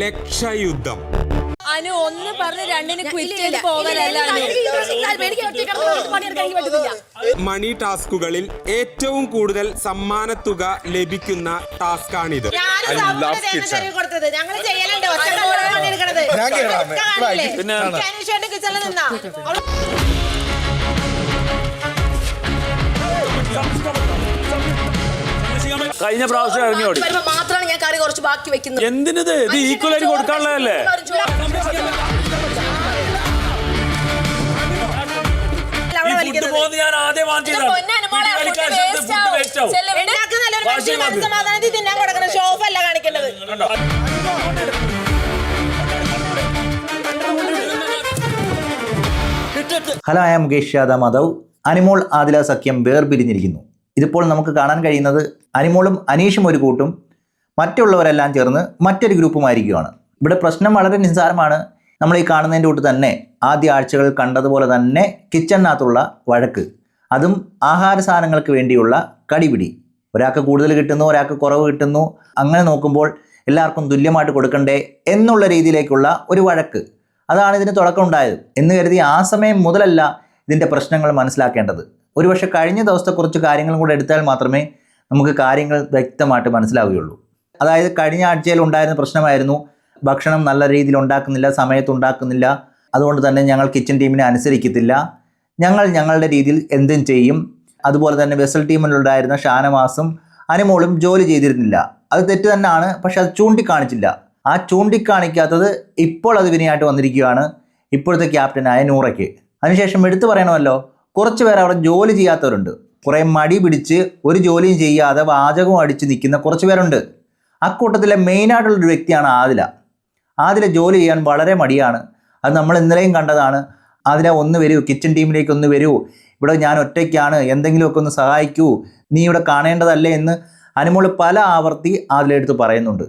ലക്ഷയുദ്ധം. അനു ഒന്ന് പറഞ്ഞ് രണ്ടിന് ക്വിറ്റ് പോകാനല്ല മണി ടാസ്കുകളിൽ ഏറ്റവും കൂടുതൽ സമ്മാനത്തുക ലഭിക്കുന്ന ടാസ്കാണിത്. ഞാനും ഓടി കഴിഞ്ഞ പ്രാവശ്യം ഇറങ്ങിയോടി. മാത്രമാണ് ഞാൻ കറി കുറച്ച് ബാക്കി വെക്കുന്നത്. എന്തിനത്? ഇത് ഈക്വൽ ആയിട്ട് കൊടുക്കാനുള്ളതല്ലേ? ഈ ഫുഡ് പോകുന്നത് ഞാൻ ആദ്യം വാങ്ങിച്ചതാണ്? Hello I Mukesh Yadav Madhav. Animol Adila സഖ്യം വേർപിരിഞ്ഞിരിക്കുന്നു. ഇതിപ്പോൾ നമുക്ക് കാണാൻ കഴിയുന്നത് അനിമോളും അനീഷും ഒരു കൂട്ടും മറ്റുള്ളവരെല്ലാം ചേർന്ന് മറ്റൊരു ഗ്രൂപ്പുമായിരിക്കുകയാണ്. ഇവിടെ പ്രശ്നം വളരെ നിസ്സാരമാണ്. നമ്മൾ ഈ കാണുന്നതിന്റെ കൂട്ട് തന്നെ ആദ്യ ആഴ്ചകൾ കണ്ടതുപോലെ തന്നെ കിച്ചണിനകത്തുള്ള വഴക്ക്. അതും ആഹാര സാധനങ്ങൾക്ക് വേണ്ടിയുള്ള കടിപിടി. ഒരാൾക്ക് കൂടുതൽ കിട്ടുന്നു ഒരാൾക്ക് കുറവ് കിട്ടുന്നു. അങ്ങനെ നോക്കുമ്പോൾ എല്ലാവർക്കും തുല്യമായിട്ട് കൊടുക്കണ്ടേ എന്നുള്ള രീതിയിലേക്കുള്ള ഒരു വഴക്ക്. അതാണ് ഇതിന് തുടക്കം ഉണ്ടായത് എന്ന് കരുതി ആ സമയം മുതലല്ല ഇതിന്റെ പ്രശ്നങ്ങൾ മനസ്സിലാക്കേണ്ടത്. ഒരുപക്ഷെ കഴിഞ്ഞ ദിവസത്തെ കുറച്ച് കാര്യങ്ങളും കൂടെ എടുത്താൽ മാത്രമേ നമുക്ക് കാര്യങ്ങൾ വ്യക്തമായിട്ട് മനസ്സിലാവുകയുള്ളൂ. അതായത് കഴിഞ്ഞ ആഴ്ചയിൽ ഉണ്ടായിരുന്ന പ്രശ്നമായിരുന്നു. ഭക്ഷണം നല്ല രീതിയിൽ ഉണ്ടാക്കുന്നില്ല സമയത്ത് ഉണ്ടാക്കുന്നില്ല. അതുകൊണ്ട് തന്നെ ഞങ്ങൾ കിച്ചൺ ടീമിനെ അനുസരിക്കത്തില്ല. ഞങ്ങൾ ഞങ്ങളുടെ രീതിയിൽ എന്തും ചെയ്യും. അതുപോലെ തന്നെ വെസൽ ടീമിലുണ്ടായിരുന്ന ഷാനവാസും അനുമോളും ജോലി ചെയ്തിരുന്നില്ല. അത് തെറ്റ് തന്നെയാണ് പക്ഷെ അത് ചൂണ്ടിക്കാണിച്ചില്ല. ആ ചൂണ്ടിക്കാണിക്കാത്തത് ഇപ്പോൾ അത് വിനയായിട്ട് വന്നിരിക്കുകയാണ് ഇപ്പോഴത്തെ ക്യാപ്റ്റനായ നൂറയ്ക്ക്. അതിനുശേഷം എടുത്തു പറയണമല്ലോ കുറച്ച് പേർ അവിടെ ജോലി ചെയ്യാത്തവരുണ്ട്. കുറേ മടി പിടിച്ച് ഒരു ജോലിയും ചെയ്യാതെ വാചകം അടിച്ച് നിൽക്കുന്ന കുറച്ച് പേരുണ്ട്. അക്കൂട്ടത്തിലെ മെയിനായിട്ടുള്ളൊരു വ്യക്തിയാണ് ആദില. ആദില ജോലി ചെയ്യാൻ വളരെ മടിയാണ്. അത് നമ്മൾ ഇന്നലെയും കണ്ടതാണ്. ആദില ഒന്ന് വരൂ കിച്ചൺ ടീമിലേക്ക് ഒന്ന് വരൂ. ഇവിടെ ഞാൻ ഒറ്റയ്ക്കാണ് എന്തെങ്കിലുമൊക്കെ ഒന്ന് സഹായിക്കൂ. നീ ഇവിടെ കാണേണ്ടതല്ലേ എന്ന് അനുമോൾ പല ആവർത്തി ആതിലെടുത്ത് പറയുന്നുണ്ട്.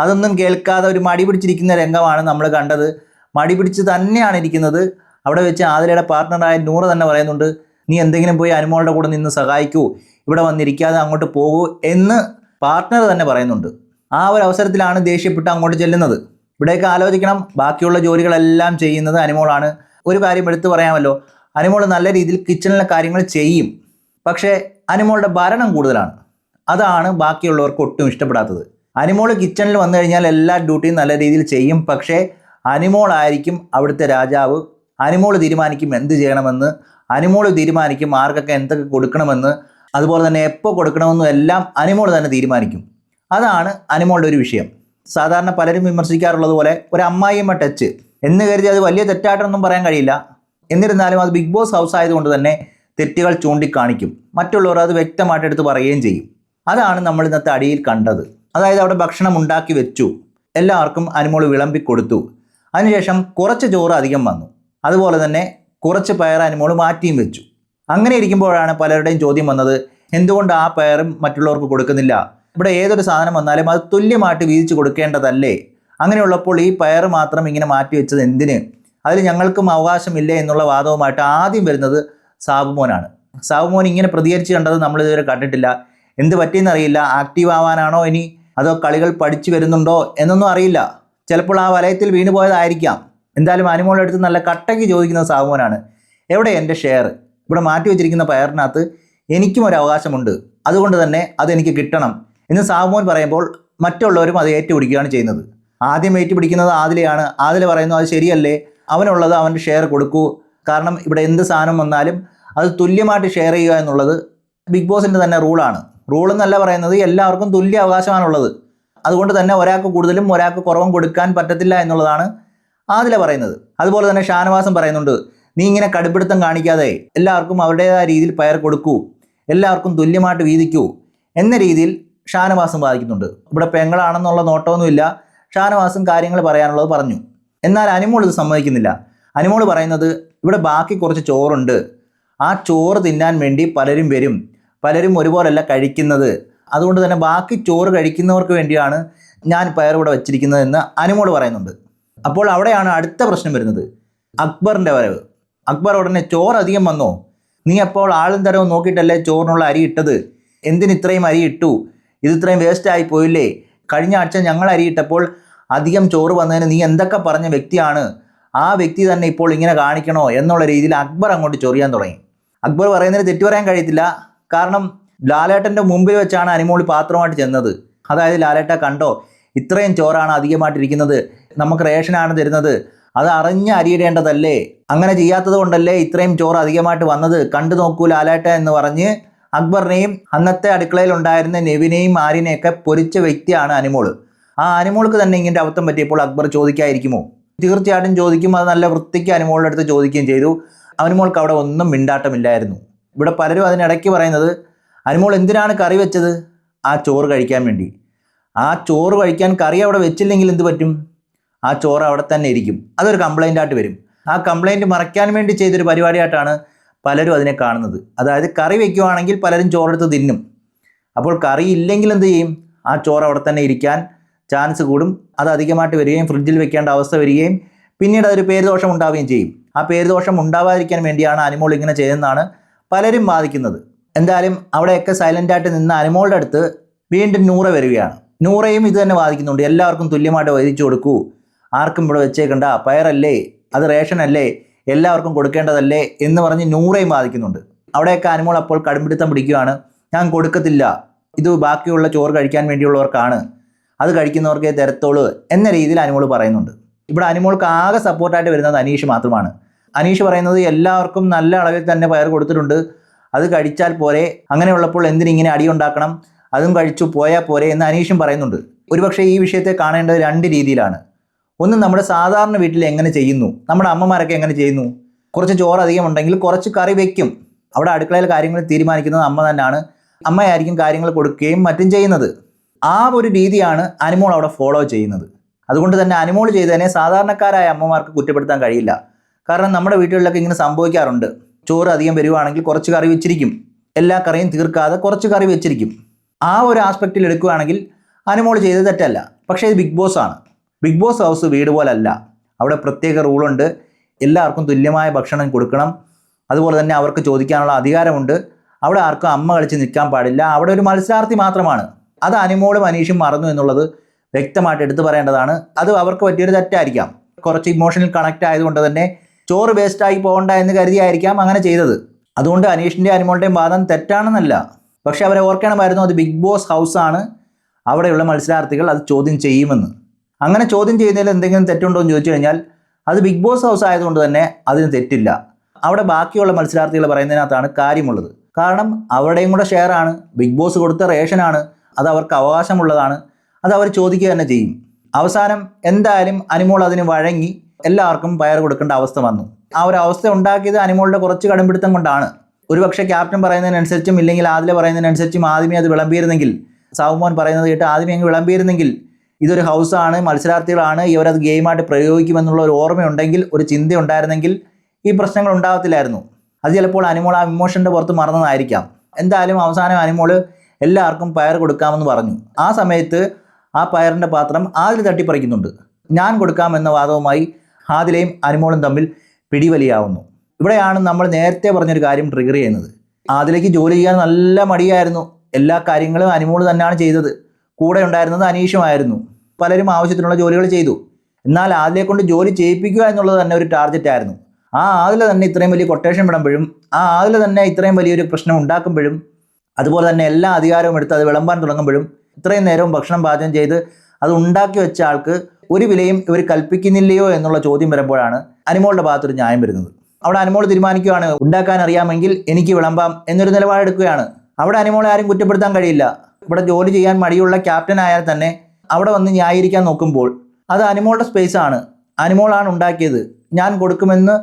അതൊന്നും കേൾക്കാതെ ഒരു മടി പിടിച്ചിരിക്കുന്ന രംഗമാണ് നമ്മൾ കണ്ടത്. മടി പിടിച്ച് തന്നെയാണ് ഇരിക്കുന്നത്. അവിടെ വെച്ച് ആദിലയുടെ പാർട്ട്ണറായ നൂറ് തന്നെ പറയുന്നുണ്ട് നീ എന്തെങ്കിലും പോയി അനുമോളുടെ കൂടെ നിന്ന് സഹായിക്കൂ ഇവിടെ വന്നിരിക്കാതെ അങ്ങോട്ട് പോകൂ എന്ന് പാർട്ട്ണർ തന്നെ പറയുന്നുണ്ട്. ആ ഒരു അവസരത്തിലാണ് ദേഷ്യപ്പെട്ട് അങ്ങോട്ട് ചെല്ലുന്നത്. ഇവിടെയൊക്കെ ആലോചിക്കണം ബാക്കിയുള്ള ജോലികളെല്ലാം ചെയ്യുന്നത് അനുമോളാണ്. ഒരു കാര്യം എടുത്തു പറയാമല്ലോ അനുമോൾ നല്ല രീതിയിൽ കിച്ചണിലെ കാര്യങ്ങൾ ചെയ്യും പക്ഷേ അനുമോളുടെ ഭരണം കൂടുതലാണ്. അതാണ് ബാക്കിയുള്ളവർക്ക് ഒട്ടും ഇഷ്ടപ്പെടാത്തത്. അനുമോൾ കിച്ചണിൽ വന്നു കഴിഞ്ഞാൽ എല്ലാ ഡ്യൂട്ടിയും നല്ല രീതിയിൽ ചെയ്യും പക്ഷേ അനുമോളായിരിക്കും അവിടുത്തെ രാജാവ് അനിമോൾ തീരുമാനിക്കും എന്ത് ചെയ്യണമെന്ന് അനിമോൾ തീരുമാനിക്കും ആർക്കൊക്കെ എന്തൊക്കെ കൊടുക്കണമെന്ന് അതുപോലെ തന്നെ എപ്പോൾ കൊടുക്കണമെന്നും എല്ലാം അനിമോൾ തന്നെ തീരുമാനിക്കും. അതാണ് അനിമോളുടെ ഒരു വിഷയം. സാധാരണ പലരും വിമർശിക്കാറുള്ളത് പോലെ ഒരു അമ്മായിയമ്മ ടച്ച് എന്ന് കരുതി അത് വലിയ തെറ്റായിട്ടൊന്നും പറയാൻ കഴിയില്ല. എന്നിരുന്നാലും അത് ബിഗ് ബോസ് ഹൗസ് ആയതുകൊണ്ട് തന്നെ തെറ്റുകൾ ചൂണ്ടിക്കാണിക്കും. മറ്റുള്ളവർ അത് വ്യക്തമായിട്ട് എടുത്ത് പറയുകയും ചെയ്യും. അതാണ് നമ്മൾ ഇന്നത്തെ അടിയിൽ കണ്ടത്. അതായത് അവിടെ ഭക്ഷണം ഉണ്ടാക്കി വെച്ചു. എല്ലാവർക്കും അനുമോൾ വിളമ്പി കൊടുത്തു അതിനുശേഷം കുറച്ച് ചോറ് അധികം വന്നു. അതുപോലെ തന്നെ കുറച്ച് പയർ അനുമോൾ മാറ്റിയും വെച്ചു. അങ്ങനെ ഇരിക്കുമ്പോഴാണ് പലരുടെയും ചോദ്യം വന്നത് എന്തുകൊണ്ട് ആ പയറും മറ്റുള്ളവർക്ക് കൊടുക്കുന്നില്ല? ഇവിടെ ഏതൊരു സാധനം വന്നാലും അത് തുല്യമായിട്ട് വീതിച്ച് കൊടുക്കേണ്ടതല്ലേ? അങ്ങനെയുള്ളപ്പോൾ ഈ പയർ മാത്രം ഇങ്ങനെ മാറ്റി വെച്ചത് എന്തിന്? അതിൽ ഞങ്ങൾക്കും അവകാശമില്ല എന്നുള്ള വാദവുമായിട്ട് ആദ്യം വരുന്നത് സാബുമോനാണ്. സാബുമോൻ ഇങ്ങനെ പ്രതികരിച്ച് കണ്ടത് നമ്മൾ ഇതുവരെ കണ്ടിട്ടില്ല. എന്ത് പറ്റിയെന്നറിയില്ല ആക്റ്റീവ് ആവാനാണോ ഇനി? അതോ കളികൾ പഠിച്ചു വരുന്നുണ്ടോ എന്നൊന്നും അറിയില്ല. ചിലപ്പോൾ ആ വലയത്തിൽ വീണു പോയതായിരിക്കാം എന്തായാലും അനുമോളുടെ അടുത്ത് നല്ല കട്ടയ്ക്ക് ചോദിക്കുന്ന സാബുമോനാണ് എവിടെ എന്റെ ഷെയർ? ഇവിടെ മാറ്റി വെച്ചിരിക്കുന്ന പയറിനകത്ത് എനിക്കും ഒരു അവകാശമുണ്ട്. അതുകൊണ്ട് തന്നെ അതെനിക്ക് കിട്ടണം എന്ന് സാബുമോൻ പറയുമ്പോൾ മറ്റുള്ളവരും അത് ഏറ്റുപിടിക്കുകയാണ് ചെയ്യുന്നത്. ആദ്യം ഏറ്റുപിടിക്കുന്നത് ആദിലെയാണ്. ആദില പറയുന്നു അത് ശരിയല്ലേ? അവനുള്ളത് അവന്റെ ഷെയർ കൊടുക്കൂ. കാരണം ഇവിടെ എന്ത് സാധനം വന്നാലും അത് തുല്യമായിട്ട് ഷെയർ ചെയ്യുക എന്നുള്ളത് ബിഗ് ബോസിന്റെ തന്നെ റൂളാണ്. റൂൾ എന്നല്ല പറയുന്നത് എല്ലാവർക്കും തുല്യ അവകാശമാണുള്ളത്. അതുകൊണ്ട് തന്നെ ഒരാൾക്ക് കൂടുതലും ഒരാൾക്ക് കുറവും കൊടുക്കാൻ പറ്റത്തില്ല എന്നുള്ളതാണ് ആദില പറയുന്നത്. അതുപോലെ തന്നെ ഷാനവാസം പറയുന്നുണ്ട് നീ ഇങ്ങനെ കടുപ്പിടുത്തം കാണിക്കാതെ എല്ലാവർക്കും അവരുടേതായ രീതിയിൽ പയർ കൊടുക്കൂ എല്ലാവർക്കും തുല്യമായിട്ട് വീതിക്കൂ എന്ന രീതിയിൽ ഷാനവാസം ബാധിക്കുന്നുണ്ട് ഇവിടെ പെങ്ങളാണെന്നുള്ള നോട്ടമൊന്നുമില്ല. ഷാനവാസും കാര്യങ്ങൾ പറയാനുള്ളത് പറഞ്ഞു. എന്നാൽ അനിമോൾ ഇത് സമ്മതിക്കുന്നില്ല. അനിമോൾ പറയുന്നത് ഇവിടെ ബാക്കി കുറച്ച് ചോറുണ്ട്. ആ ചോറ് തിന്നാൻ വേണ്ടി പലരും വരും. പലരും ഒരുപോലല്ല കഴിക്കുന്നത്. അതുകൊണ്ട് തന്നെ ബാക്കി ചോറ് കഴിക്കുന്നവർക്ക് വേണ്ടിയാണ് ഞാൻ പയർ വെച്ചിരിക്കുന്നത് എന്ന് അനിമോൾ പറയുന്നുണ്ട്. അപ്പോൾ അവിടെയാണ് അടുത്ത പ്രശ്നം വരുന്നത്. അക്ബറിന്റെ വരവ്. അക്ബർ ഉടനെ ചോറ് അധികം വന്നോ? നീ അപ്പോൾ ആളും തരവും നോക്കിയിട്ടല്ലേ ചോറിനുള്ള അരി ഇട്ടത്? എന്തിന് ഇത്രയും അരി ഇട്ടു? ഇത് ഇത്രയും വേസ്റ്റ് ആയി പോയില്ലേ? കഴിഞ്ഞ ആഴ്ച ഞങ്ങൾ അരി ഇട്ടപ്പോൾ അധികം ചോറ് വന്നതിന് നീ എന്തൊക്കെ പറഞ്ഞ വ്യക്തിയാണ്? ആ വ്യക്തി തന്നെ ഇപ്പോൾ ഇങ്ങനെ കാണിക്കണോ? എന്നുള്ള രീതിയിൽ അക്ബർ അങ്ങോട്ട് ചൊറിയാൻ തുടങ്ങി. അക്ബർ പറയുന്നതിന് തെറ്റു പറയാൻ കഴിയത്തില്ല. കാരണം ലാലേട്ടന്റെ മുമ്പിൽ വെച്ചാണ് അനിമോളി പാത്രമായിട്ട് ചെന്നത്. അതായത് ലാലേട്ട കണ്ടോ? ഇത്രയും ചോറാണ് അധികമായിട്ടിരിക്കുന്നത്. നമുക്ക് റേഷനാണ് തരുന്നത്. അത് അറിഞ്ഞ് അരിയിടേണ്ടതല്ലേ? അങ്ങനെ ചെയ്യാത്തത് കൊണ്ടല്ലേ ഇത്രയും ചോറ് അധികമായിട്ട് വന്നത്? കണ്ടു നോക്കൂ ലാലേട്ട എന്ന് പറഞ്ഞ് അക്ബറിനെയും അന്നത്തെ അടുക്കളയിൽ ഉണ്ടായിരുന്ന നെവിനെയും ആര്യനെയൊക്കെ പൊരിച്ച വ്യക്തിയാണ് അനിമോൾ ആ അനിമോൾക്ക് തന്നെ ഇങ്ങനെ അബദ്ധം പറ്റിയപ്പോൾ അക്ബർ ചോദിക്കാതിരിക്കുമോ? തീർച്ചയായിട്ടും ചോദിക്കും. അത് നല്ല വൃത്തിക്ക് അനിമോളുടെ അടുത്ത് ചോദിക്കുകയും ചെയ്തു. അനിമോൾക്ക് അവിടെ ഒന്നും മിണ്ടാട്ടമില്ലായിരുന്നു. ഇവിടെ പലരും അതിനിടയ്ക്ക് പറയുന്നത് അനിമോൾ എന്തിനാണ് കറി വെച്ചത്? ആ ചോറ് കഴിക്കാൻ വേണ്ടി. ആ ചോറ് കഴിക്കാൻ കറി അവിടെ വെച്ചില്ലെങ്കിൽ എന്ത് പറ്റും? ആ ചോറ് അവിടെ തന്നെ ഇരിക്കും. അതൊരു കംപ്ലൈന്റ് ആയിട്ട് വരും. ആ കംപ്ലൈന്റ് മറയ്ക്കാൻ വേണ്ടി ചെയ്തൊരു പരിപാടിയായിട്ടാണ് പലരും അതിനെ കാണുന്നത്. അതായത് കറി വെക്കുവാണെങ്കിൽ പലരും ചോറെടുത്ത് തിന്നും. അപ്പോൾ കറി ഇല്ലെങ്കിൽ എന്ത് ചെയ്യും? ആ ചോറ് അവിടെ തന്നെ ഇരിക്കാൻ ചാൻസ് കൂടും. അത് അധികമായിട്ട് വരികയും ഫ്രിഡ്ജിൽ വെക്കേണ്ട അവസ്ഥ വരികയും പിന്നീട് അതൊരു പേരുദോഷം ഉണ്ടാവുകയും ചെയ്യും. ആ പേരുദോഷം ഉണ്ടാവാതിരിക്കാൻ വേണ്ടിയാണ് അനിമോൾ ഇങ്ങനെ ചെയ്യുന്നതാണ് പലരും വാദിക്കുന്നത് എന്തായാലും അവിടെയൊക്കെ സൈലന്റായിട്ട് നിന്ന അനിമോളുടെ അടുത്ത് വീണ്ടും നൂറ വരികയാണ്. നൂറയും ഇത് തന്നെ വാദിക്കുന്നുണ്ട് എല്ലാവർക്കും തുല്യമായിട്ട് വൈദിച്ചു കൊടുക്കൂ. ആർക്കും ഇവിടെ വെച്ചേക്കണ്ട. പയറല്ലേ അത് റേഷനല്ലേ എല്ലാവർക്കും കൊടുക്കേണ്ടതല്ലേ എന്ന് പറഞ്ഞ് നൂറയും ബാധിക്കുന്നുണ്ട് അവിടെയൊക്കെ അനുമോൾ അപ്പോൾ കടുംപിടുത്തം പിടിക്കുകയാണ്. ഞാൻ കൊടുക്കത്തില്ല. ഇത് ബാക്കിയുള്ള ചോറ് കഴിക്കാൻ വേണ്ടിയുള്ളവർക്കാണ്. അത് കഴിക്കുന്നവർക്കേ തരത്തോളൂ എന്ന രീതിയിൽ അനുമോൾ പറയുന്നുണ്ട്. ഇവിടെ അനുമോൾക്ക് ആകെ സപ്പോർട്ടായിട്ട് വരുന്നത് അനീഷ് മാത്രമാണ്. അനീഷ് പറയുന്നത് എല്ലാവർക്കും നല്ല അളവിൽ തന്നെ പയർ കൊടുത്തിട്ടുണ്ട്. അത് കഴിച്ചാൽ പോരെ. അങ്ങനെയുള്ളപ്പോൾ എന്തിനിങ്ങനെ അടിയുണ്ടാക്കണം അതും കഴിച്ചു പോയാൽ പോരെ എന്ന് അനീഷും പറയുന്നുണ്ട്. ഒരുപക്ഷെ ഈ വിഷയത്തെ കാണേണ്ടത് രണ്ട് രീതിയിലാണ്. ഒന്ന് നമ്മുടെ സാധാരണ വീട്ടിൽ എങ്ങനെ ചെയ്യുന്നു? നമ്മുടെ അമ്മമാരൊക്കെ എങ്ങനെ ചെയ്യുന്നു? കുറച്ച് ചോറ് അധികം ഉണ്ടെങ്കിൽ കുറച്ച് കറി വെക്കും. അവിടെ അടുക്കളയിൽ കാര്യങ്ങൾ തീരുമാനിക്കുന്നത് അമ്മ തന്നെയാണ്. അമ്മയായിരിക്കും കാര്യങ്ങൾ കൊടുക്കുകയും മറ്റും ചെയ്യുന്നത്. ആ ഒരു രീതിയാണ് അനിമോൾ അവിടെ ഫോളോ ചെയ്യുന്നത്. അതുകൊണ്ട് തന്നെ അനിമോൾ ചെയ്തതിനെ സാധാരണക്കാരായ അമ്മമാർക്ക് കുറ്റപ്പെടുത്താൻ കഴിയില്ല. കാരണം നമ്മുടെ വീട്ടുകളിലൊക്കെ ഇങ്ങനെ സംഭവിക്കാറുണ്ട്. ചോറ് അധികം വരുവാണെങ്കിൽ കുറച്ച് കറി വെച്ചിരിക്കും. എല്ലാ കറിയും തീർക്കാതെ കുറച്ച് കറി വെച്ചിരിക്കും. ആ ഒരു ആസ്പെക്റ്റിൽ എടുക്കുകയാണെങ്കിൽ അനിമോൾ ചെയ്തത് തെറ്റല്ല. പക്ഷേ ഇത് ബിഗ് ബോസ് ആണ്. ബിഗ് ബോസ് ഹൗസ് വീട് പോലല്ല. അവിടെ പ്രത്യേക റൂളുണ്ട് എല്ലാവർക്കും തുല്യമായ ഭക്ഷണം കൊടുക്കണം. അതുപോലെ തന്നെ അവർക്ക് ചോദിക്കാനുള്ള അധികാരമുണ്ട്. അവിടെ ആർക്കും അമ്മ കളിച്ച് നിൽക്കാൻ പാടില്ല. അവിടെ ഒരു മത്സരാർത്ഥി മാത്രമാണ്. അത് അനിമോളും അനീഷും മറന്നു എന്നുള്ളത് വ്യക്തമായിട്ട് എടുത്തു പറയേണ്ടതാണ്. അത് അവർക്ക് പറ്റിയൊരു തെറ്റായിരിക്കാം. കുറച്ച് ഇമോഷണൽ കണക്റ്റ് ആയതുകൊണ്ട് തന്നെ ചോറ് വേസ്റ്റായി പോകണ്ട എന്ന് കരുതിയായിരിക്കാം അങ്ങനെ ചെയ്തത്. അതുകൊണ്ട് അനീഷിന്റെ അനിമോളുടെയും വാദം തെറ്റാണെന്നല്ല. പക്ഷേ അവരെ ഓർക്കണമായിരുന്നു അത് ബിഗ് ബോസ് ഹൗസാണ് അവിടെയുള്ള മത്സരാർത്ഥികൾ അത് ചോദ്യം ചെയ്യുമെന്ന്. അങ്ങനെ ചോദ്യം ചെയ്യുന്നതിൽ എന്തെങ്കിലും തെറ്റുണ്ടോ എന്ന് ചോദിച്ചു കഴിഞ്ഞാൽ അത് ബിഗ് ബോസ് ഹൗസ് ആയതുകൊണ്ട് തന്നെ അതിന് തെറ്റില്ല. അവിടെ ബാക്കിയുള്ള മത്സരാർത്ഥികൾ പറയുന്നതിനകത്താണ് കാര്യമുള്ളത്. കാരണം അവരുടെയും കൂടെ ഷെയറാണ് ബിഗ് ബോസ് കൊടുത്ത റേഷനാണ് അത് അവർക്ക് അവകാശമുള്ളതാണ് അത് അവർ ചോദിക്കുക തന്നെ ചെയ്യും. അവസാനം എന്തായാലും അനിമോൾ അതിന് വഴങ്ങി എല്ലാവർക്കും പയർ കൊടുക്കേണ്ട അവസ്ഥ വന്നു. ആ ഒരു അവസ്ഥ ഉണ്ടാക്കിയത് അനിമോളുടെ കുറച്ച് കടുംപിടുത്തം കൊണ്ടാണ്. ഒരുപക്ഷെ ക്യാപ്റ്റൻ പറയുന്നതിനനുസരിച്ചും ഇല്ലെങ്കിൽ ആദില പറയുന്നതിനനുസരിച്ചും ആദ്യമേ അത് വിളമ്പിയിരുന്നെങ്കിൽ സാവുമോൻ പറയുന്നത് കേട്ട് ആദ്യമേ അങ്ങ് വിളമ്പിയിരുന്നെങ്കിൽ ഇതൊരു ഹൗസാണ് മത്സരാർത്ഥികളാണ് ഇവരത് ഗെയിമായിട്ട് പ്രയോഗിക്കുമെന്നുള്ള ഒരു ഓർമ്മയുണ്ടെങ്കിൽ ഒരു ചിന്ത ഉണ്ടായിരുന്നെങ്കിൽ ഈ പ്രശ്നങ്ങൾ ഉണ്ടാകത്തില്ലായിരുന്നു. അത് ചിലപ്പോൾ അനിമോൾ ആ ഇമോഷന്റെ പുറത്ത് മറന്നതായിരിക്കാം. എന്തായാലും അവസാനം അനിമോൾ എല്ലാവർക്കും പയർ കൊടുക്കാമെന്ന് പറഞ്ഞു. ആ സമയത്ത് ആ പയറിന്റെ പാത്രം ആദിൽ തട്ടിപ്പറിക്കുന്നുണ്ട്. ഞാൻ കൊടുക്കാമെന്ന വാദവുമായി ആദിലയും അനിമോളും തമ്മിൽ പിടിവലിയാവുന്നു. ഇവിടെയാണ് നമ്മൾ നേരത്തെ പറഞ്ഞൊരു കാര്യം ട്രിഗർ ചെയ്യുന്നത്. ആദിലേക്ക് ജോലി ചെയ്യാൻ നല്ല മടിയായിരുന്നു. എല്ലാ കാര്യങ്ങളും അനിമോൾ തന്നെയാണ് ചെയ്തത്. കൂടെ ഉണ്ടായിരുന്നത് അനീഷുമായിരുന്നു. പലരും ആവശ്യത്തിനുള്ള ജോലികൾ ചെയ്തു. എന്നാൽ ആദിലെ കൊണ്ട് ജോലി ചെയ്യിപ്പിക്കുക എന്നുള്ളത് തന്നെ ഒരു ടാർഗറ്റ് ആയിരുന്നു. ആ ആദില തന്നെ ഇത്രയും വലിയ കൊട്ടേഷൻ വിടുമ്പോഴും ആ ആദില തന്നെ ഇത്രയും വലിയൊരു പ്രശ്നം ഉണ്ടാക്കുമ്പോഴും അതുപോലെ തന്നെ എല്ലാ അധികാരവും എടുത്ത് അത് വിളമ്പാൻ തുടങ്ങുമ്പോഴും ഇത്രയും നേരവും ഭക്ഷണം പാചകം ചെയ്ത് അത് ഉണ്ടാക്കി വെച്ച ആൾക്ക് ഒരു വിലയും ഇവർ കൽപ്പിക്കുന്നില്ലയോ എന്നുള്ള ചോദ്യം വരുമ്പോഴാണ് അനിമോളുടെ ഭാഗത്തൊരു ന്യായം വരുന്നത്. അവിടെ അനിമോൾ തീരുമാനിക്കുകയാണ് ഉണ്ടാക്കാൻ അറിയാമെങ്കിൽ എനിക്ക് വിളമ്പാം എന്നൊരു നിലപാടെടുക്കുകയാണ്. അവിടെ അനിമോളെ ആരും കുറ്റപ്പെടുത്താൻ കഴിയില്ല. ഇവിടെ ജോലി ചെയ്യാൻ മടിയുള്ള ക്യാപ്റ്റൻ ആയാൽ തന്നെ അവിടെ വന്ന് ന്യായീകരിക്കാൻ നോക്കുമ്പോൾ അത് അനിമോളുടെ സ്പേസ് ആണ്. അനിമോളാണ് ഉണ്ടാക്കിയത്. ഞാൻ കൊടുക്കുമെന്ന്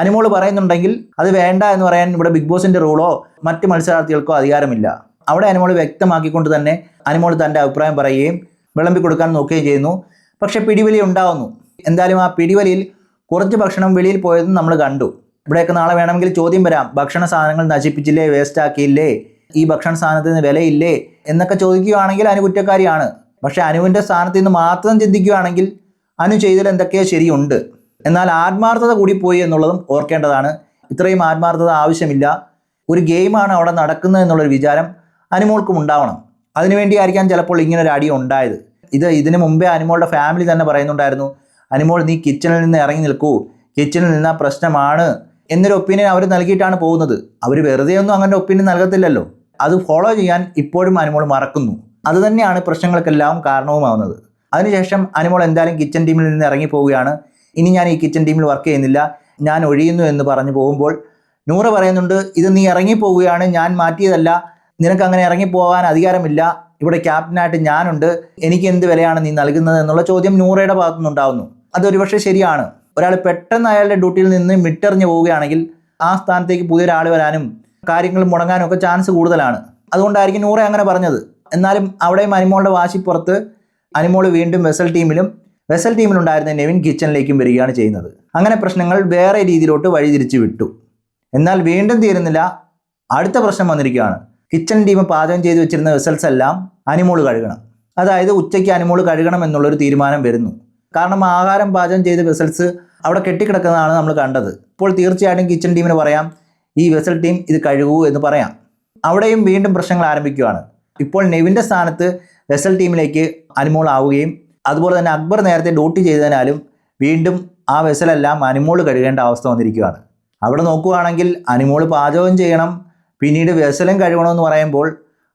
അനിമോൾ പറയുന്നുണ്ടെങ്കിൽ അത് വേണ്ട എന്ന് പറയാൻ ഇവിടെ ബിഗ് ബോസിന്റെ റൂളോ മറ്റ് മത്സരാർത്ഥികൾക്കോ അധികാരമില്ല. അവിടെ അനിമോൾ വ്യക്തമാക്കിക്കൊണ്ട് തന്നെ അനിമോൾ തന്റെ അഭിപ്രായം പറയുകയും വിളമ്പി കൊടുക്കാൻ നോക്കുകയും ചെയ്യുന്നു. പക്ഷെ പിടിവലി ഉണ്ടാവുന്നു. എന്തായാലും ആ പിടിവലിയിൽ കുറച്ച് ഭക്ഷണം വെളിയിൽ പോയതും നമ്മൾ കണ്ടു. ഇവിടെയൊക്കെ നാളെ വേണമെങ്കിൽ ചോദ്യം വരാം. ഭക്ഷണ സാധനങ്ങൾ നശിപ്പിച്ചില്ലേ? വേസ്റ്റ് ആക്കിയില്ലേ? ഈ ഭക്ഷണ സാധനത്തിന് വിലയില്ലേ? എന്നൊക്കെ ചോദിക്കുകയാണെങ്കിൽ അനു കുറ്റക്കാരിയാണ്. പക്ഷെ അനുവിന്റെ സ്ഥാനത്ത് നിന്ന് മാത്രം ചിന്തിക്കുകയാണെങ്കിൽ അനു ചെയ്തതിൽ എന്തൊക്കെയോ ശരിയുണ്ട്. എന്നാൽ ആത്മാർത്ഥത കൂടി പോയി എന്നുള്ളതും ഓർക്കേണ്ടതാണ്. ഇത്രയും ആത്മാർത്ഥത ആവശ്യമില്ല. ഒരു ഗെയിമാണ് അവിടെ നടക്കുന്നത് എന്നുള്ളൊരു വിചാരം അനുമോൾക്കും ഉണ്ടാവണം. അതിനുവേണ്ടിയായിരിക്കാം ചിലപ്പോൾ ഇങ്ങനെ ഒരു അടി ഉണ്ടായത്. ഇത് ഇതിനു മുമ്പേ അനുമോളുടെ ഫാമിലി തന്നെ പറയുന്നുണ്ടായിരുന്നു. അനുമോൾ നീ കിച്ചണിൽ നിന്ന് ഇറങ്ങി നിൽക്കൂ. കിച്ചണിൽ നിന്ന പ്രശ്നമാണ്. എന്നൊരു ഒപ്പീനിയൻ അവർ നൽകിയിട്ടാണ് പോകുന്നത്. അവർ വെറുതെ ഒന്നും അങ്ങനെ ഒപ്പീനിയൻ നൽകത്തില്ലല്ലോ. അത് ഫോളോ ചെയ്യാൻ ഇപ്പോഴും അനിമോൾ മറക്കുന്നു. അത് തന്നെയാണ് പ്രശ്നങ്ങൾക്കെല്ലാം കാരണവുമാവുന്നത്. അതിനുശേഷം അനിമോൾ എന്തായാലും കിച്ചൺ ടീമിൽ നിന്ന് ഇറങ്ങി പോവുകയാണ്. ഇനി ഞാൻ ഈ കിച്ചൺ ടീമിൽ വർക്ക് ചെയ്യുന്നില്ല. ഞാൻ ഒഴിയുന്നു എന്ന് പറഞ്ഞു പോകുമ്പോൾ നൂറ് പറയുന്നുണ്ട് ഇത് നീ ഇറങ്ങിപ്പോവുകയാണ് ഞാൻ മാറ്റിയതല്ല. നിനക്ക് അങ്ങനെ ഇറങ്ങിപ്പോകാൻ അധികാരമില്ല. ഇവിടെ ക്യാപ്റ്റനായിട്ട് ഞാനുണ്ട്. എനിക്ക് എന്ത് വിലയാണ് നീ നൽകുന്നത്? എന്നുള്ള ചോദ്യം നൂറയുടെ ഭാഗത്തു നിന്നുണ്ടാവുന്നു. അത് ഒരുപക്ഷെ ശരിയാണ്. ഒരാൾ പെട്ടെന്ന് അയാളുടെ ഡ്യൂട്ടിയിൽ നിന്ന് മിട്ടെറിഞ്ഞു പോവുകയാണെങ്കിൽ ആ സ്ഥാനത്തേക്ക് പുതിയൊരാൾ വരാനും കാര്യങ്ങൾ മുടങ്ങാനൊക്കെ ചാൻസ് കൂടുതലാണ്. അതുകൊണ്ടായിരിക്കും നൂറെ അങ്ങനെ പറഞ്ഞത്. എന്നാലും അവിടെയും അനിമോളുടെ വാശിപ്പുറത്ത് അനിമോൾ വീണ്ടും വെസൽ ടീമിലും വെസൽ ടീമിലുണ്ടായിരുന്ന നെവിൻ കിച്ചണിലേക്കും വരികയാണ് ചെയ്യുന്നത്. അങ്ങനെ പ്രശ്നങ്ങൾ വേറെ രീതിയിലോട്ട് വഴിതിരിച്ചു വിട്ടു. എന്നാൽ വീണ്ടും തീരുന്നില്ല. അടുത്ത പ്രശ്നം വന്നിരിക്കുകയാണ്. കിച്ചൺ ടീം പാചകം ചെയ്തു വെച്ചിരുന്ന വെസൽസ് എല്ലാം അനിമോൾ കഴുകണം. അതായത് ഉച്ചയ്ക്ക് അനിമോൾ കഴുകണം എന്നുള്ളൊരു തീരുമാനം വരുന്നു. കാരണം ആഹാരം പാചകം ചെയ്ത വെസൽസ് അവിടെ കെട്ടിക്കിടക്കുന്നതാണ് നമ്മൾ കണ്ടത്. ഇപ്പോൾ തീർച്ചയായിട്ടും കിച്ചൺ ടീമിന് പറയാം ഈ വെസൽ ടീം ഇത് കഴുകൂ എന്ന് പറയാം. അവിടെയും വീണ്ടും പ്രശ്നങ്ങൾ ആരംഭിക്കുകയാണ് ഇപ്പോൾ നെവിന്റെ സ്ഥാനത്ത് വെസൽ ടീമിലേക്ക് അനുമോൾ ആവുകയും അതുപോലെ തന്നെ അക്ബർ നേരത്തെ ഡ്യൂട്ടി ചെയ്തതിനാലും വീണ്ടും ആ വെസലെല്ലാം അനുമോൾ കഴുകേണ്ട അവസ്ഥ വന്നിരിക്കുകയാണ് അവിടെ നോക്കുകയാണെങ്കിൽ അനുമോൾ പാചകം ചെയ്യണം പിന്നീട് വെസലും കഴുകണമെന്ന് പറയുമ്പോൾ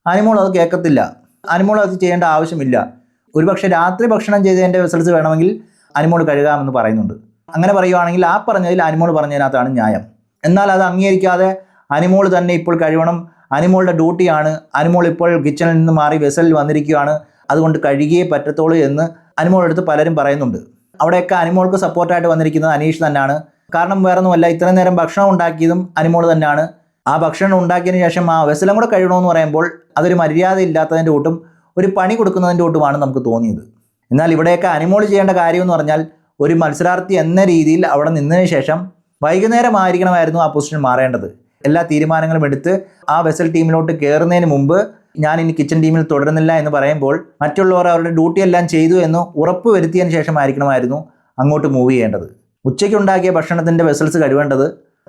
അനുമോൾ അത് കേൾക്കത്തില്ല. അനുമോൾ അത് ചെയ്യേണ്ട ആവശ്യമില്ല. ഒരുപക്ഷെ രാത്രി ഭക്ഷണം ചെയ്തതിന്റെ റിസൾട്ട്സ് വേണമെങ്കിൽ അനുമോൾ കഴുകാമെന്ന് പറയുന്നുണ്ട്. അങ്ങനെ പറയുവാണെങ്കിൽ ആ പറഞ്ഞതിൽ അനുമോൾ പറഞ്ഞതിനകത്താണ് ന്യായം. എന്നാൽ അത് അംഗീകരിക്കാതെ അനിമോൾ തന്നെ ഇപ്പോൾ കഴിയണം അനിമോളുടെ ഡ്യൂട്ടിയാണ്. അനിമോൾ ഇപ്പോൾ കിച്ചണിൽ നിന്ന് മാറി വെസലിൽ വന്നിരിക്കുകയാണ്. അതുകൊണ്ട് കഴുകിയേ പറ്റത്തുള്ളൂ എന്ന് അനിമോൾ എടുത്ത് പലരും പറയുന്നുണ്ട്. അവിടെയൊക്കെ അനിമോൾക്ക് സപ്പോർട്ടായിട്ട് വന്നിരിക്കുന്നത് അനീഷ് തന്നെയാണ്. കാരണം വേറൊന്നുമല്ല ഇത്രയും നേരം ഭക്ഷണം ഉണ്ടാക്കിയതും അനിമോൾ തന്നെയാണ്. ആ ഭക്ഷണം ഉണ്ടാക്കിയതിന് ശേഷം ആ വെസലം കൂടെ കഴിയണമെന്ന് പറയുമ്പോൾ അതൊരു മര്യാദ ഇല്ലാത്തതിന്റെ കൂട്ടും ഒരു പണി കൊടുക്കുന്നതിന്റെ കൂട്ടുമാണ് നമുക്ക് തോന്നിയത്. എന്നാൽ ഇവിടെയൊക്കെ അനിമോൾ ചെയ്യേണ്ട കാര്യമെന്ന് പറഞ്ഞാൽ ഒരു മത്സരാർത്ഥി എന്ന രീതിയിൽ അവിടെ നിന്നതിന് ശേഷം വൈകുന്നേരമായിരിക്കണമായിരുന്നു ആ പൊസിഷൻ മാറേണ്ടത്. എല്ലാ തീരുമാനങ്ങളും എടുത്ത് ആ വെസൽ ടീമിലോട്ട് കയറുന്നതിന് മുമ്പ് ഞാൻ ഇനി കിച്ചൺ ടീമിൽ തുടരുന്നില്ല എന്ന് പറയുമ്പോൾ മറ്റുള്ളവർ അവരുടെ ഡ്യൂട്ടി എല്ലാം ചെയ്തു എന്ന് ഉറപ്പ് വരുത്തിയതിന് ശേഷമായിരിക്കണമായിരുന്നു അങ്ങോട്ട് മൂവ് ചെയ്യേണ്ടത്. ഉച്ചയ്ക്ക് ഉണ്ടാക്കിയ ഭക്ഷണത്തിന്റെ വെസൽസ് കഴിവേണ്ടത്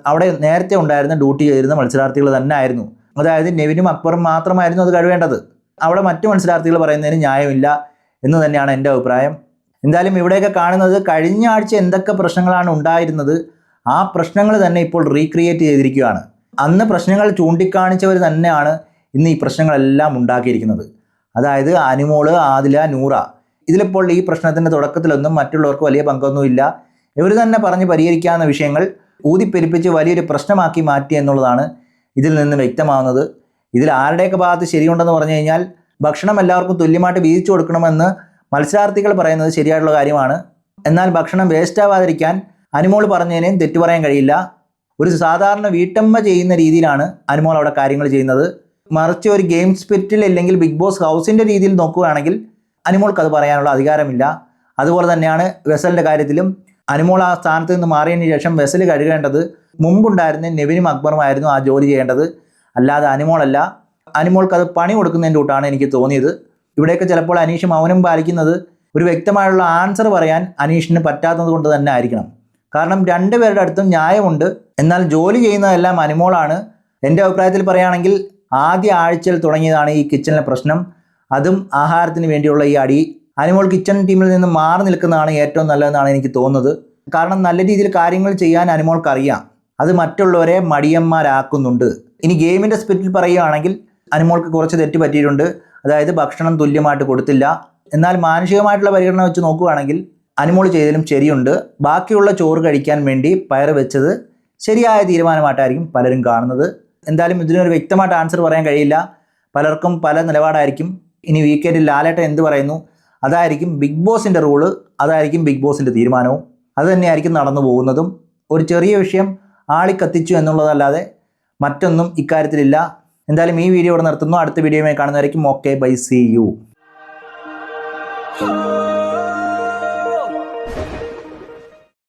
അവിടെ നേരത്തെ ഉണ്ടായിരുന്ന ഡ്യൂട്ടി ചെയ്തിരുന്ന മത്സരാർത്ഥികൾ തന്നെ ആയിരുന്നു. അതായത് നെവിനും അപ്പുറം മാത്രമായിരുന്നു അത് കഴിവേണ്ടത് അവിടെ മറ്റു മത്സരാർത്ഥികൾ പറയുന്നതിന് ന്യായമില്ല എന്ന് തന്നെയാണ് എന്റെ അഭിപ്രായം. എന്തായാലും ഇവിടെയൊക്കെ കാണുന്നത് കഴിഞ്ഞ ആഴ്ച എന്തൊക്കെ പ്രശ്നങ്ങളാണ് ഉണ്ടായിരുന്നത് ആ പ്രശ്നങ്ങൾ തന്നെ ഇപ്പോൾ റീക്രിയേറ്റ് ചെയ്തിരിക്കുകയാണ്. അന്ന് പ്രശ്നങ്ങൾ ചൂണ്ടിക്കാണിച്ചവർ തന്നെയാണ് ഇന്ന് ഈ പ്രശ്നങ്ങളെല്ലാം ഉണ്ടാക്കിയിരിക്കുന്നത്. അതായത് അനുമോൾ ആദില നൂറ. ഇതിലിപ്പോൾ ഈ പ്രശ്നത്തിന്റെ തുടക്കത്തിലൊന്നും മറ്റുള്ളവർക്ക് വലിയ പങ്കൊന്നുമില്ല. ഇവർ തന്നെ പറഞ്ഞ് പരിഹരിക്കാവുന്ന വിഷയങ്ങൾ ഊതിപ്പെരുപ്പിച്ച് വലിയൊരു പ്രശ്നമാക്കി മാറ്റി എന്നുള്ളതാണ് ഇതിൽ നിന്ന് വ്യക്തമാവുന്നത്. ഇതിൽ ആരുടെയൊക്കെ ഭാഗത്ത് ശരിയുണ്ടെന്ന് പറഞ്ഞു കഴിഞ്ഞാൽ ഭക്ഷണം എല്ലാവർക്കും തുല്യമായിട്ട് വീതിച്ചു കൊടുക്കണമെന്ന് മത്സരാർത്ഥികൾ പറയുന്നത് ശരിയായിട്ടുള്ള കാര്യമാണ്. എന്നാൽ ഭക്ഷണം വേസ്റ്റ് ആവാതിരിക്കാൻ അനിമോൾ പറഞ്ഞതിനെ തെറ്റു പറയാൻ കഴിയില്ല. ഒരു സാധാരണ വീട്ടമ്മ ചെയ്യുന്ന രീതിയിലാണ് അനുമോൾ അവിടെ കാര്യങ്ങൾ ചെയ്യുന്നത്. മറിച്ച് ഒരു ഗെയിം സ്പിരിറ്റിൽ അല്ലെങ്കിൽ ബിഗ് ബോസ് ഹൗസിന്റെ രീതിയിൽ നോക്കുകയാണെങ്കിൽ അനുമോൾക്ക് അത് പറയാനുള്ള അധികാരമില്ല. അതുപോലെ തന്നെയാണ് വെസലിന്റെ കാര്യത്തിലും അനുമോൾ ആ സ്ഥാനത്ത് നിന്ന് മാറിയതിന് ശേഷം വെസൽ കഴുകേണ്ടത് മുമ്പുണ്ടായിരുന്ന നെവിനും അക്ബറുമായിരുന്നു ആ ജോലി ചെയ്യേണ്ടത്. അല്ലാതെ അനുമോളല്ല. അനുമോൾക്ക് അത് പണി കൊടുക്കുന്നതിന്റെ കൂട്ടാണ് എനിക്ക് തോന്നിയത്. ഇവിടെയൊക്കെ ചിലപ്പോൾ അനീഷ് മൗനം പാലിക്കുന്നത് ഒരു വ്യക്തമായുള്ള ആൻസർ പറയാൻ അനീഷിന് പറ്റാത്തത് കൊണ്ട് തന്നെ ആയിരിക്കണം. കാരണം രണ്ടുപേരുടെ അടുത്തും ന്യായമുണ്ട്. എന്നാൽ ജോലി ചെയ്യുന്നതെല്ലാം അനുമോളാണ്. എന്റെ അഭിപ്രായത്തിൽ പറയുകയാണെങ്കിൽ ആദ്യ ആഴ്ചയിൽ തുടങ്ങിയതാണ് ഈ കിച്ചണിലെ പ്രശ്നം. അതും ആഹാരത്തിന് വേണ്ടിയുള്ള ഈ അടി. അനിമോൾ കിച്ചൺ ടീമിൽ നിന്ന് മാറി നിൽക്കുന്നതാണ് ഏറ്റവും നല്ലതെന്നാണ് എനിക്ക് തോന്നുന്നത്. കാരണം നല്ല രീതിയിൽ കാര്യങ്ങൾ ചെയ്യാൻ അനിമോൾക്ക് അറിയാം അത് മറ്റുള്ളവരെ മടിയന്മാരാക്കുന്നുണ്ട്. ഇനി ഗെയിമിന്റെ സ്പിരിറ്റിൽ പറയുകയാണെങ്കിൽ അനിമോൾക്ക് കുറച്ച് തെറ്റ് പറ്റിയിട്ടുണ്ട്. അതായത് ഭക്ഷണം തുല്യമായിട്ട് കൊടുത്തില്ല. എന്നാൽ മാനുഷികമായിട്ടുള്ള പരിഗണന വെച്ച് നോക്കുകയാണെങ്കിൽ അനിമോൾ ചെയ്തതിലും ശരിയുണ്ട്. ബാക്കിയുള്ള ചോറ് കഴിക്കാൻ വേണ്ടി പയർ വെച്ചത് ശരിയായ തീരുമാനമായിട്ടായിരിക്കും പലരും കാണുന്നത്. എന്തായാലും ഇതിനൊരു വ്യക്തമായിട്ട് ആൻസർ പറയാൻ കഴിയില്ല. പലർക്കും പല നിലപാടായിരിക്കും. ഇനി വീക്കെൻഡിൽ ലാലേട്ടൻ എന്ത് പറയുന്നു? അതായിരിക്കും ബിഗ് ബോസിന്റെ റൂൾ അതായിരിക്കും ബിഗ് ബോസിന്റെ തീരുമാനവും. അത് തന്നെയായിരിക്കും നടന്നു പോകുന്നതും. ഒരു ചെറിയ വിഷയം ആളി കത്തിച്ചു എന്നുള്ളതല്ലാതെ മറ്റൊന്നും ഇക്കാര്യത്തിലില്ല. എന്തായാലും ഈ വീഡിയോ ഇവിടെ നിർത്തുന്നു. അടുത്ത വീഡിയോയുമായി കാണുന്നതായിരിക്കും ഓക്കെ ബൈ സി യു